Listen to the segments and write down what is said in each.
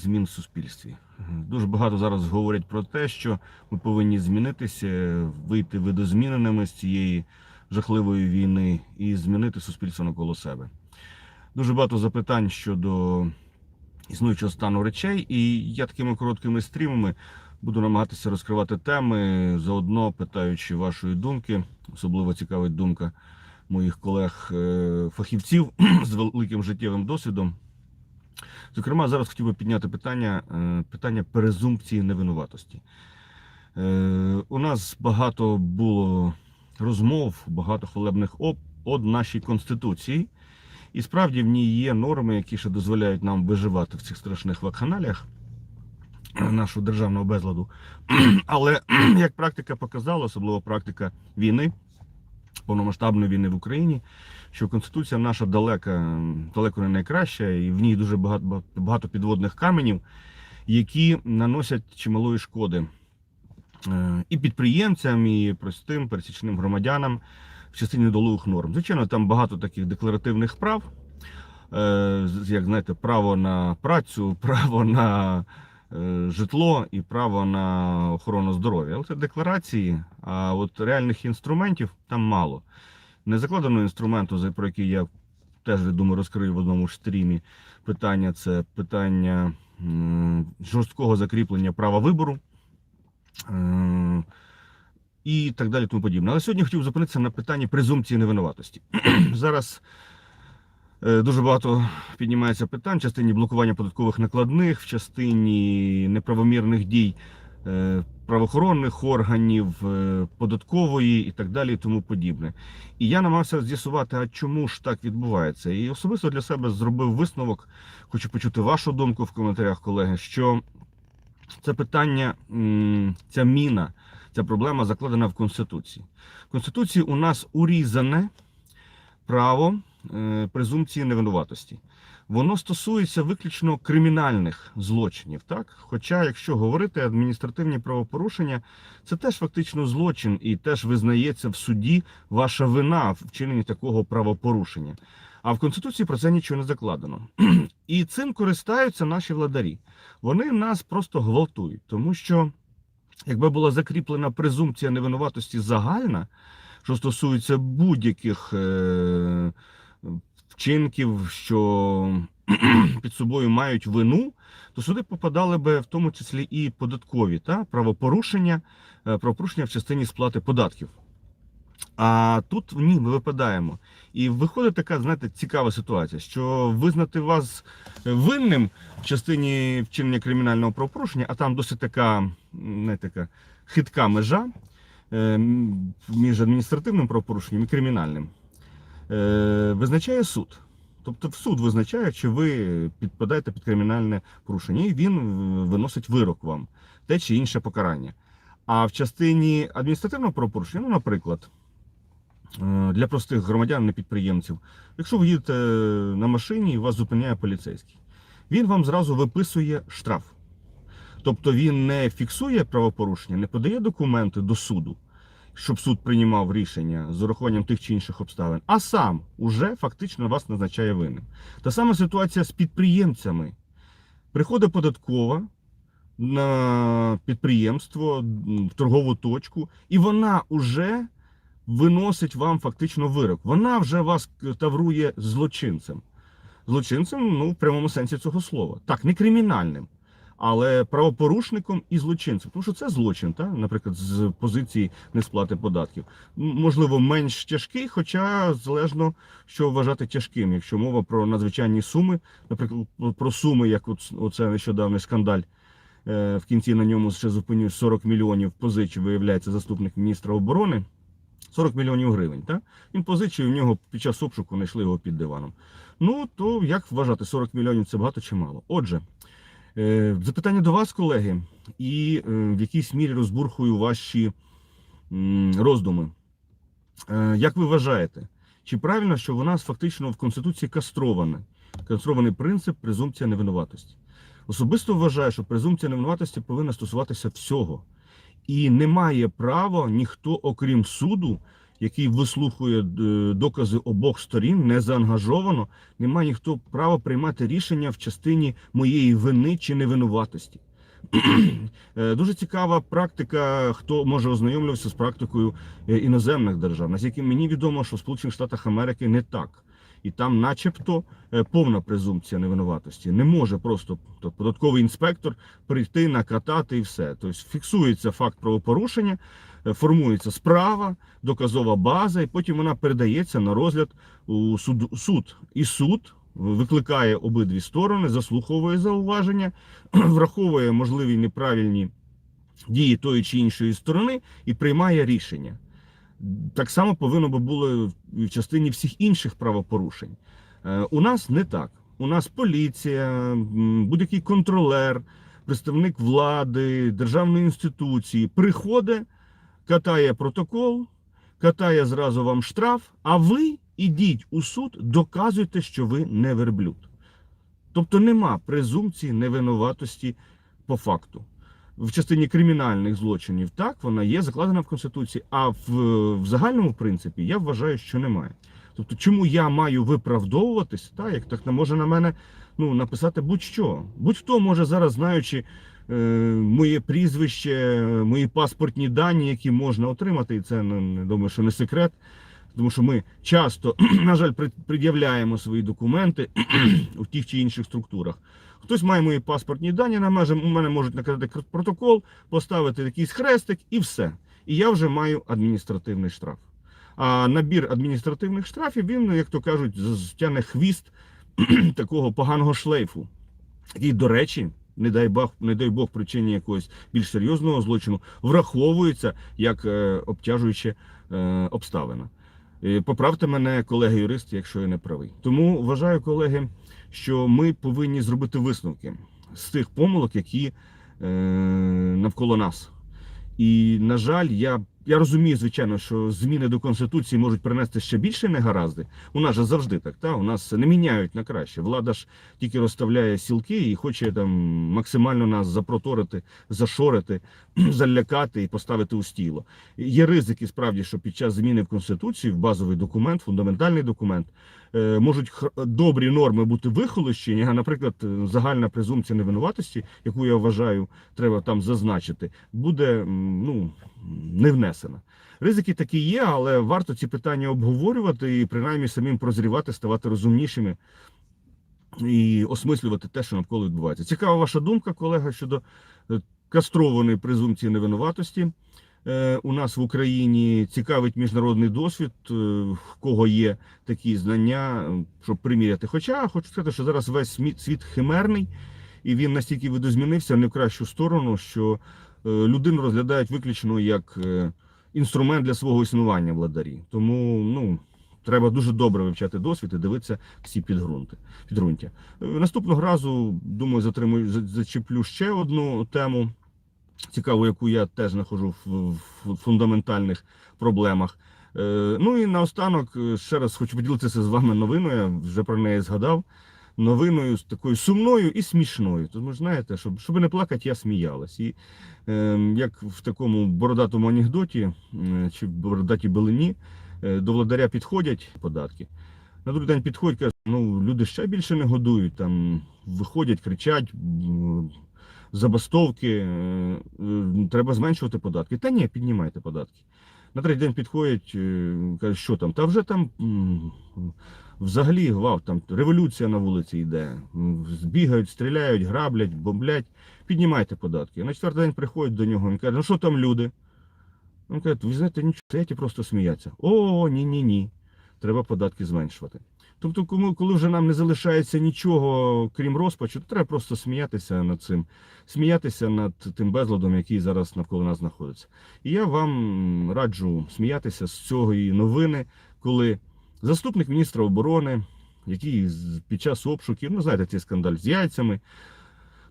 змін в суспільстві. Дуже багато зараз говорять про те, що ми повинні змінитися, вийти видозміненими з цієї жахливої війни і змінити суспільство навколо себе. Дуже багато запитань щодо існуючого стану речей, і я такими короткими стрімами буду намагатися розкривати теми, заодно питаючи вашої думки. Особливо цікавить думка моїх колег-фахівців з великим життєвим досвідом. Зокрема, зараз хотів би підняти питання, е, питання презумпції невинуватості. Е, У нас багато було розмов, багато хвалебних об од нашій конституції. І справді в ній є норми, які ще дозволяють нам виживати в цих страшних вакханаліях нашого державного безладу. Але як практика показала, особливо практика війни, повномасштабної війни в Україні, що Конституція наша далека, далеко не найкраща, і в ній дуже багато, багато підводних каменів, які наносять чималої шкоди е, і підприємцям, і простим пересічним громадянам в частині недолугих норм. Звичайно, там багато таких декларативних прав, е, як знаєте, право на працю, право на житло і право на охорону здоров'я. Але це декларації, а от реальних інструментів там мало. Не закладено інструменту, про який я теж думаю, розкрию в одному ж стрімі. Питання це питання жорсткого закріплення права вибору. Е, і так далі, тому подібне. Але сьогодні хотів зупинитися на питанні презумпції невинуватості. Зараз е, дуже багато піднімається питань в частині блокування податкових накладних, в частині неправомірних дій е, правоохоронних органів, е, податкової і так далі, і тому подібне. І я намагався з'ясувати, а чому ж так відбувається. І особисто для себе зробив висновок. Хочу почути вашу думку в коментарях, колеги, що це питання, ця міна, ця проблема закладена в Конституції. В Конституції у нас урізане право е, презумпції невинуватості. Воно стосується виключно кримінальних злочинів. Так? Хоча, якщо говорити адміністративні правопорушення, це теж фактично злочин і теж визнається в суді ваша вина в вчиненні такого правопорушення. А в Конституції про це нічого не закладено. І цим користаються наші владарі. Вони нас просто гвалтують, тому що якби була закріплена презумпція невинуватості загальна, що стосується будь-яких е, вчинків, що під собою мають вину, то сюди попадали би в тому числі і податкові та правопорушення, е, правопорушення в частині сплати податків. А тут ні, ми випадаємо. І виходить така, знаєте, цікава ситуація, що визнати вас винним в частині вчинення кримінального правопорушення, а там досить така, не така хитка межа е, між адміністративним правопорушенням і кримінальним, визначає суд. Тобто суд визначає, чи ви підпадаєте під кримінальне порушення, і він е, виносить вирок вам, те чи інше покарання. А в частині адміністративного правопорушення, ну, наприклад, е, для простих громадян, не підприємців, якщо ви їдете на машині і вас зупиняє поліцейський, він вам зразу виписує штраф. Тобто він не фіксує правопорушення, не подає документи до суду, щоб суд приймав рішення з урахуванням тих чи інших обставин, а сам уже фактично вас назначає винним. Та сама ситуація з підприємцями. Приходить податкова на підприємство, в торгову точку, і вона уже виносить вам фактично вирок. Вона вже вас таврує злочинцем. Злочинцем, ну, в прямому сенсі цього слова. Так, не кримінальним, але правопорушником і злочинцем. Тому що це злочин, та? наприклад, з позиції несплати податків. Можливо, менш тяжкий, хоча залежно, що вважати тяжким. Якщо мова про надзвичайні суми, наприклад, про суми, як от, оце нещодавний скандаль. е, В кінці на ньому ще зупинюсь 40 мільйонів позичив, виявляється заступник міністра оборони. 40 мільйонів гривень. Так? Він позичив, в нього під час обшуку знайшли його під диваном. Ну, то як вважати, 40 мільйонів це багато чи мало? Отже, запитання до вас, колеги, і е, в якійсь мірі розбурхую ваші роздуми. Е, Як ви вважаєте, чи правильно, що у нас фактично в Конституції кастроване, кастрований принцип презумпція невинуватості? Особисто вважаю, що презумпція невинуватості повинна стосуватися всього. І не має права ніхто, окрім суду, який вислухує е, докази обох сторін, не заангажовано, не має ніхто права приймати рішення в частині моєї вини чи невинуватості. Е, Дуже цікава практика, хто може ознайомлюватися з практикою е, іноземних держав, наскільки мені відомо, що в Сполучених Штатах Америки не так. І там, начебто, е, повна презумпція невинуватості. Не може просто тобто, податковий інспектор прийти, накатати і все. Тобто фіксується факт правопорушення, е, формується справа, доказова база, і потім вона передається на розгляд у суд. суд. І суд викликає обидві сторони, заслуховує зауваження, враховує можливі неправильні дії тої чи іншої сторони і приймає рішення. Так само повинно би було в частині всіх інших правопорушень. Е, У нас не так. У нас поліція, будь-який контролер, представник влади, державної інституції приходить, катає протокол, катає зразу вам штраф, а ви ідіть у суд, доказуйте, що ви не верблюд. Тобто нема презумпції невинуватості по факту. В частині кримінальних злочинів так вона є закладена в конституції, а в, в загальному принципі я вважаю, що немає. Тобто, чому я маю виправдовуватись, так, як так не може на мене ну, написати будь-що. Будь-хто може зараз, знаючи е, моє прізвище, мої паспортні дані, які можна отримати, і це ну, не думаю, що не секрет. Тому що ми часто, на жаль, пред'являємо свої документи у тих чи інших структурах. Хтось має мої паспортні дані, на мене, у мене можуть накладати протокол, поставити якийсь хрестик і все. І я вже маю адміністративний штраф. А набір адміністративних штрафів, він, як то кажуть, з- хвіст такого поганого шлейфу, який, до речі, не дай Бог, не дай Бог причині якогось більш серйозного злочину, враховується як е, обтяжуюча е, обставина. Е, Поправте мене, колеги-юристи, якщо я не правий. Тому вважаю, колеги, що ми повинні зробити висновки з тих помилок, які е, навколо нас. І, на жаль, я, я розумію, звичайно, що зміни до Конституції можуть принести ще більше негаразди. У нас же завжди так, та? у нас не міняють на краще. Влада ж тільки розставляє сілки і хоче там максимально нас запроторити, зашорити, залякати і поставити у стіло. Є ризики, справді, що під час зміни в Конституції, в базовий документ, фундаментальний документ, е, можуть добрі норми бути вихолощені, а, наприклад, загальна презумпція невинуватості, яку я вважаю, треба там зазначити, буде ну, не внесена. Ризики такі є, але варто ці питання обговорювати і принаймні самим прозрівати, ставати розумнішими і осмислювати те, що навколо відбувається. Цікава ваша думка, колега, щодо е, кастрованої презумпції невинуватості. Е, У нас в Україні цікавить міжнародний досвід, е, в кого є такі знання, щоб приміряти. Хоча хочу сказати, що зараз весь світ химерний, і він настільки видозмінився не в кращу сторону, що людину розглядають виключно як е, інструмент для свого існування владарі. Тому ну, треба дуже добре вивчати досвід і дивитися всі підґрунти, підґрунтя. Е, Наступного разу, думаю, затримую, зачеплю ще одну тему, цікаву, яку я теж знаходжу в, фундаментальних проблемах. Е, Ну і наостанок е, ще раз хочу поділитися з вами новиною, я вже про неї згадав. Новиною з такою сумною і смішною. Тому знаєте, щоб, щоб не плакати, я сміялась. І е, як в такому бородатому анекдоті е, чи бородатій белині, е, до владаря підходять податки. На другий день підходять, кажуть, ну люди ще більше не годують, там виходять, кричать, забастовки, е, е, треба зменшувати податки. Та ні, піднімайте податки. На третій день підходять, е, кажуть, що там? Та вже там взагалі гвалт, там революція на вулиці йде. Збігають, стріляють, граблять, бомблять. Піднімайте податки. На четвертий день приходять до нього, він каже, ну що там люди? Він каже, ви знаєте, нічого, сидять і просто сміяться. О, ні, ні, ні. Треба податки зменшувати. Тобто, коли вже нам не залишається нічого, крім розпачу, то треба просто сміятися над цим, сміятися над тим безладом, який зараз навколо нас знаходиться. І я вам раджу сміятися з цієї новини, коли заступник міністра оборони, який під час обшуків, ну знаєте, цей скандаль з яйцями,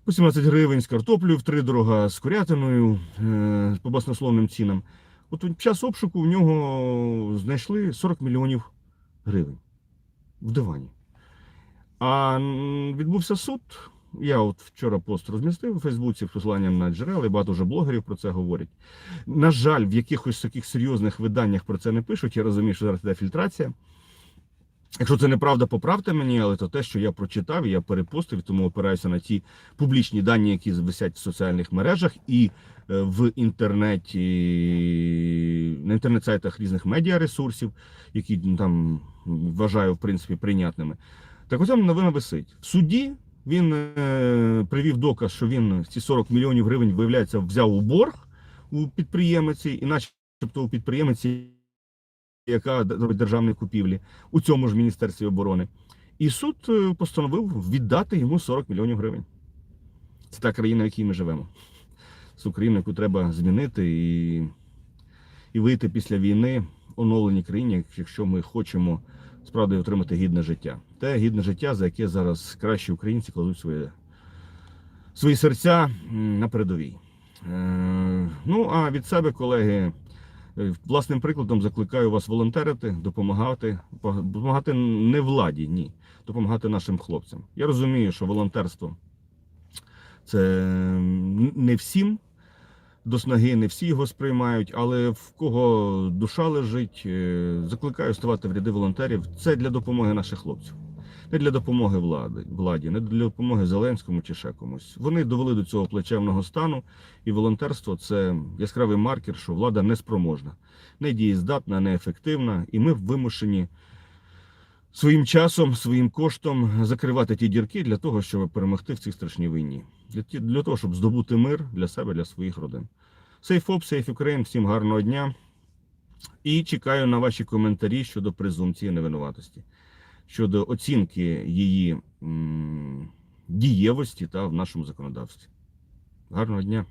по 17 гривень з картоплею втридорога, з курятиною е, по баснословним цінам. От під час обшуку в нього знайшли 40 мільйонів гривень в дивані. А відбувся суд, Я от вчора пост розмістив у Фейсбуці посиланням на джерела, і багато вже блогерів про це говорять. На жаль, в якихось таких серйозних виданнях про це не пишуть. Я розумію, що зараз іде фільтрація. Якщо це неправда, поправте мені, але то те, що я прочитав, я перепостив, тому опираюся на ті публічні дані, які висять в соціальних мережах і е, в інтернеті, на інтернет-сайтах різних медіаресурсів, які ну, там вважаю в принципі прийнятними. Так ось новина висить. В суді він е, привів доказ, що він ці 40 мільйонів гривень, виявляється, взяв у борг у підприємиці, і начебто у підприємиці, яка робить державні купівлі у цьому ж Міністерстві оборони. І суд е, постановив віддати йому 40 мільйонів гривень. Це та країна, в якій ми живемо. Це Україна, яку треба змінити і, і вийти після війни оновленій країні, якщо ми хочемо справді отримати гідне життя. Те гідне життя, за яке зараз кращі українці кладуть свої, свої серця на передовій. Е, ну, а від себе, колеги, власним прикладом закликаю вас волонтерити, допомагати, допомагати не владі, ні, допомагати нашим хлопцям. Я розумію, що волонтерство це не всім до снаги, не всі його сприймають, але в кого душа лежить, е, закликаю ставати в ряди волонтерів. Це для допомоги наших хлопців, не для допомоги влади, владі, не для допомоги Зеленському чи ще комусь. Вони довели до цього плачевного стану, і волонтерство це яскравий маркер, що влада неспроможна, не дієздатна, неефективна, і ми вимушені. Своїм часом, своїм коштом закривати ті дірки для того, щоб перемогти в цій страшній війні, для, для того, щоб здобути мир для себе, для своїх родин. Up, Safe Ukraine, всім гарного дня. І чекаю на ваші коментарі щодо презумпції невинуватості, щодо оцінки її дієвості та в нашому законодавстві. Гарного дня!